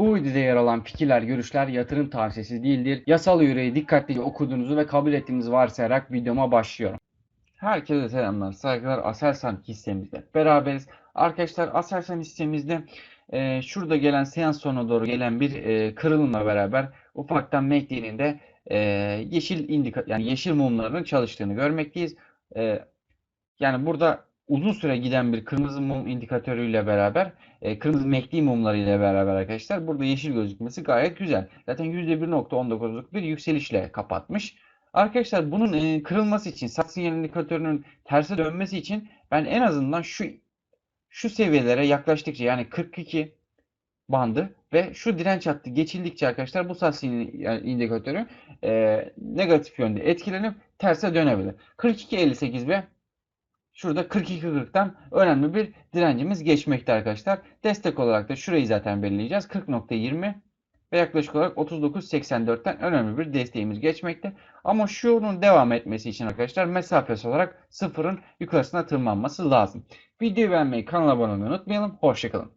Bu videoda yer alan fikirler, görüşler yatırım tavsiyesi değildir. Yasal yüreği dikkatlice okuduğunuzu ve kabul ettiğinizi varsayarak videoma başlıyorum. Herkese selamlar, saygılar. Aselsan hissemizde beraberiz. Arkadaşlar Aselsan hissemizde e, şurada gelen seans sonuna doğru gelen bir e, kırılımla beraber ufaktan MACD'nin de e, yeşil indika yani yeşil mumlarının çalıştığını görmekteyiz. E, yani burada uzun süre giden bir kırmızı mum indikatörüyle beraber e, kırmızı MACD mumlarıyla beraber arkadaşlar burada yeşil gözükmesi gayet güzel. Zaten %1.19'luk bir yükselişle kapatmış. Arkadaşlar bunun e, kırılması için, sat sinyal indikatörünün terse dönmesi için ben en azından şu şu seviyelere yaklaştıkça yani 42 bandı ve şu direnç hattı geçildikçe arkadaşlar bu sat sinyal indikatörü e, negatif yönde etkilenip terse dönebilir. 42.58 ve Şurada 42.40'tan önemli bir direncimiz geçmekte arkadaşlar. Destek olarak da şurayı zaten belirleyeceğiz. 40.20 ve yaklaşık olarak 39.84'ten önemli bir desteğimiz geçmekte. Ama şunun devam etmesi için arkadaşlar mesafesi olarak sıfırın yukarısına tırmanması lazım. Videoyu beğenmeyi, kanala abone olmayı unutmayalım. Hoşçakalın.